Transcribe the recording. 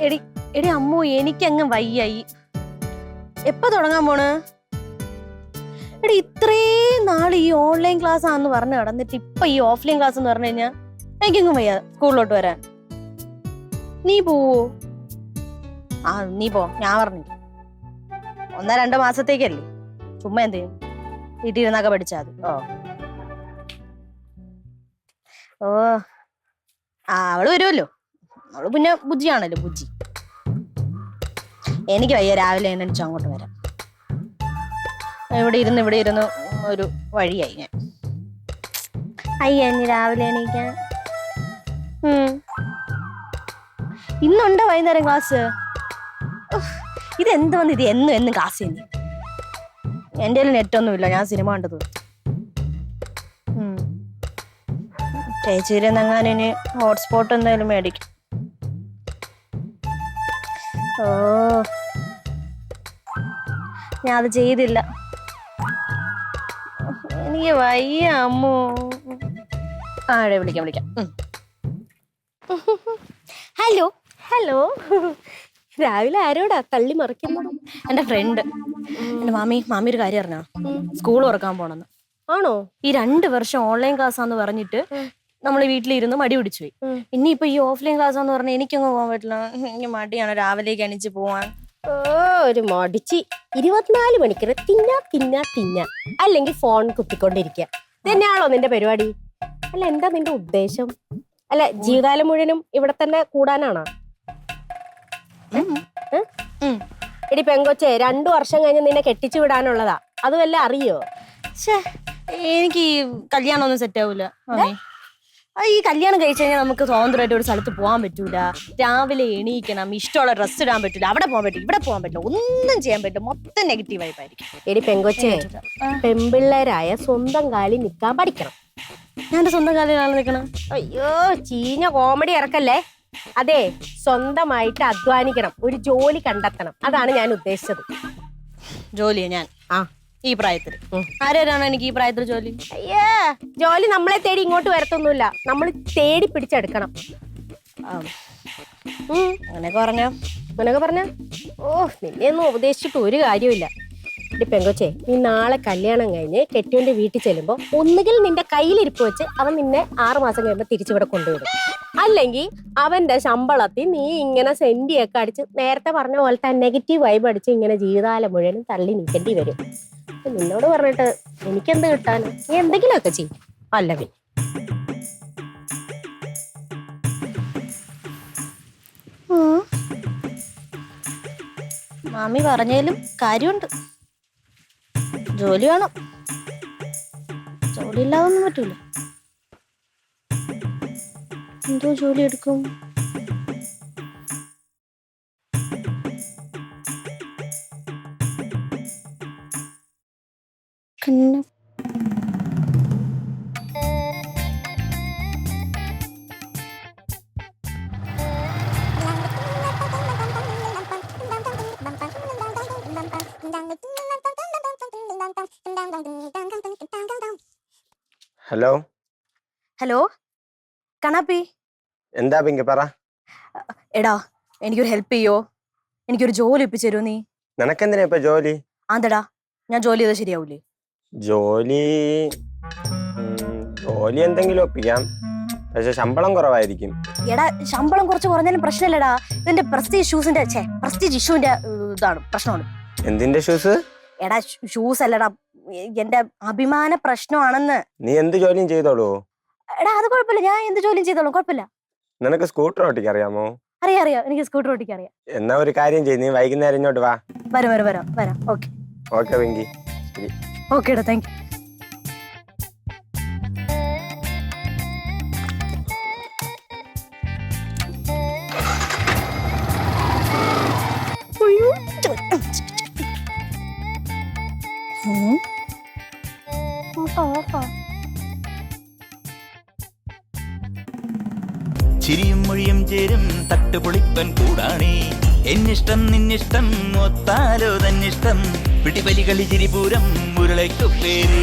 എടി എടി അമ്മു എനിക്കങ്ങ് വയ്യായി. എപ്പ തുടങ്ങാൻ പോണ്? എടി ഇത്രയും നാൾ ഈ ഓൺലൈൻ ക്ലാസ് ആന്ന് പറഞ്ഞു നടന്നിട്ട് ഇപ്പൊ ഈ ഓഫ്ലൈൻ ക്ലാസ് എന്ന് പറഞ്ഞു കഴിഞ്ഞാ എനിക്കെങ്ങും വയ്യ സ്കൂളിലോട്ട് വരാൻ. നീ പോവോ? ആ നീ പോ ഞാൻ പറഞ്ഞു. ഒന്നോ രണ്ടോ മാസത്തേക്കല്ലേ. ചുമ്മാ എന്ത് ചെയ്യും? വീട്ടിൽ പഠിച്ചാ മതി. ഓ. ഓ. ആ അവൾ വരുമല്ലോ അവൾ പിന്നെ ബുജിയാണല്ലോ ബുജി എനിക്ക് വയ്യ രാവിലെ എണീച്ച് അങ്ങോട്ട് വരാം ഇവിടെ ഇരുന്ന് ഇവിടെ ഇരുന്ന് ഒരു വഴിയായി ഞാൻ. അയ്യ ഇനി രാവിലെ എണീക്കാൻ. ഇന്നുണ്ടോ വൈകുന്നേരം ക്ലാസ്? ഇതെന്ത് വന്ന് ഇത് എന്നും എന്നും ക്ലാസ് തന്നെ എന്റെ കയ്യിൽ നെറ്റൊന്നുമില്ല ഞാൻ സിനിമ കണ്ടത്. ചേച്ചിയിൽ നിന്നെങ്ങാനും ഇനി ഹോട്ട്സ്പോട്ട് എന്തായാലും മേടിക്കും. ഓ. ഞാൻ അത് ചെയ്തില്ല. എനിക്ക് വയ്യ അമ്മോ. ആടെ വിളിക്കാം വിളിക്കാം. ഹലോ. ഹലോ. രാവിലെ ആരോടാ തള്ളി മറിക്കുന്നത്? എന്റെ ഫ്രണ്ട് എന്റെ മാമി മാമി ഒരു കാര്യം അറിഞ്ഞാ സ്കൂൾ തുറക്കാൻ പോണെന്ന്. ആണോ? ഈ രണ്ട് വർഷം ഓൺലൈൻ ക്ലാസ് ആന്ന് പറഞ്ഞിട്ട് നമ്മൾ വീട്ടിലിരുന്ന് മടി പിടിച്ചു പോയി. ഇനിയിപ്പോ ഈ ഓഫ്ലൈൻ ക്ലാസ് എന്ന് പറഞ്ഞാൽ എനിക്കങ്ങ് പോകാൻ പറ്റില്ല. എനിക്ക് മടിയാണ്. രാവിലേക്ക് അണിച്ച് പോവാൻ. ഓ ഒരു മടിച്ച്. ഇരുപത്തിനാല് മണിക്കൂർ തിന്ന തിന്ന തിന്ന. അല്ലെങ്കിൽ ഫോൺ കുത്തിക്കൊണ്ടിരിക്കുക തന്നെയാണോ നിന്റെ പരിപാടി? അല്ല എന്താ നിന്റെ ഉദ്ദേശം? അല്ല ജീവിതകാലം മുഴുവനും ഇവിടെ തന്നെ കൂടാനാണോ? എടി പെങ്കൊച്ചെ രണ്ടു വർഷം കഴിഞ്ഞ് നിന്നെ കെട്ടിച്ചു വിടാനുള്ളതാ. അതുമല്ല അറിയോ? എനിക്ക് കല്യാണം ഒന്നും സെറ്റ് ആവൂല ഈ കല്യാണം കഴിച്ചു കഴിഞ്ഞാൽ നമുക്ക് സ്വതന്ത്രമായിട്ട് ഒരു സ്ഥലത്ത് പോകാൻ പറ്റൂല. രാവിലെ എണീക്കണം. ഇഷ്ടമുള്ള ഡ്രസ്സ് ഇടാൻ പറ്റൂല. അവിടെ പോകാൻ പറ്റില്ല. ഇവിടെ പോകാൻ പറ്റില്ല. ഒന്നും ചെയ്യാൻ പറ്റില്ല. മൊത്തം നെഗറ്റീവ് ആയിട്ടായിരിക്കും. എടി പെങ്കൊച്ചെ. പെമ്പിള്ളേരായ സ്വന്തം കാലി നിൽക്കാൻ പഠിക്കണം. ഞാൻ സ്വന്തം കാലിലാണ് നിൽക്കണം? അയ്യോ ചീഞ്ഞ കോമഡി ഇറക്കല്ലേ? അതെ സ്വന്തമായിട്ട് അധ്വാനിക്കണം. ഒരു ജോലി കണ്ടെത്തണം. അതാണ് ഞാൻ ഉദ്ദേശിച്ചത്. ജോലിയാ ഞാൻ? ആ. ഈ പ്രായത്തിൽ. ആരാണ് എനിക്ക് ഈ പ്രായത്തിൽ ജോലി? അയ്യേ ജോലി നമ്മളെ തേടി ഇങ്ങോട്ട് വരത്തൊന്നുമില്ല. നമ്മൾ തേടി പിടിച്ചെടുക്കണം. അങ്ങനെയൊക്കെ പറഞ്ഞ. അങ്ങനെയൊക്കെ പറഞ്ഞ? ഓ നിന്നെ ഒന്നും ഉപദേശിച്ചിട്ട് ഒരു കാര്യമില്ല പെങ്കൊച്ചെ നീ നാളെ കല്യാണം കഴിഞ്ഞ് കെട്ടിയോന്റെ വീട്ടിൽ ചെല്ലുമ്പോൾ ഒന്നുകിൽ നിന്റെ കയ്യിലിരിപ്പ് വെച്ച് അവൻ നിന്നെ ആറുമാസം കഴിയുമ്പോൾ തിരിച്ചിവിടെ കൊണ്ടുവിടും. അല്ലെങ്കിൽ അവന്റെ ശമ്പളത്തിൽ നീ ഇങ്ങനെ സെന്റിയൊക്കെ അടിച്ച് നേരത്തെ പറഞ്ഞ പോലത്തെ നെഗറ്റീവ് വൈബ് അടിച്ച് ഇങ്ങനെ ജീവിതകാലം മുഴുവനും തള്ളി നീക്കേണ്ടി വരും. നിന്നോട് പറഞ്ഞിട്ട് എനിക്കെന്ത് കിട്ടാൻ? നീ എന്തെങ്കിലുമൊക്കെ ചെയ്യും. അല്ല പിന്നെ. മാമി പറഞ്ഞാലും കാര്യമുണ്ട്. ജോലി വേണം. ജോലി ഇല്ലാതൊന്നും പറ്റൂല. എന്തോ ജോലി എടുക്കും. കണ്ണ് ഹലോ? ഹലോ? കണാപ്പി എന്താ പിങ്കി പറ. എടാ എനിക്കൊരു ഹെൽപ്പ് ചെയ്യോ? എനിക്കൊരു ജോലി ഒപ്പിച്ചു തരുമോ നീ? നിനക്കെന്തിനാ ഇപ്പൊ ജോലി? ആന്തടാ ഞാൻ ജോലി ചെയ്താൽ ശരിയാവൂലേ? ജോലി ജോലി എന്തെങ്കിലും ഒപ്പിക്കാം. പക്ഷെ ശമ്പളം കുറവായിരിക്കും. എടാ ശമ്പളം കുറച്ച് കുറഞ്ഞാലും പ്രശ്നമില്ലടാ. ഇതിന്റെ പ്രസ്റ്റീജ് ഷൂസിന്റെ ഛേ പ്രസ്റ്റീജ് ഇഷ്യൂവിന്റെ ഇതാണ് പ്രശ്നമാണ്. എന്തിന്റെ ഷൂസ് എടാ ഷൂസ് അല്ലടാ എന്റെ അഭിമാന പ്രശ്നമാണെന്ന്. നീ എന്ത് ജോലിയും ചെയ്തോളൂ? എടാ അത് കുഴപ്പമില്ല. ഞാൻ എന്ത് ജോലിയും ചെയ്തോളൂ കുഴപ്പമില്ല. നിനക്ക് സ്കൂട്ടർ ഓട്ടിക്ക് അറിയാമോ? അറിയാം അറിയാം. എനിക്ക് സ്കൂട്ടർ ഓട്ടിക്കാൻ അറിയാം. എന്നാ ഒരു കാര്യം ചെയ്യ് നീ വൈകുന്നേരം ഇങ്ങോട്ട് വാ. വരാം വരാം വരാം വരാം. ഓക്കെ ഓക്കെ വെങ്കി ശരി. ഓക്കെ താങ്ക് യു ചിരിയും മൊഴിയും ചേരും തട്ടുപൊളിപ്പൻ കൂടാണേ. എന്നിഷ്ടം നിന്നിഷ്ടം ഒത്താലോ തന്നിഷ്ടം പിടിപലി കളി ചിരിപൂരം മുരളയ്ക്കു പേര്.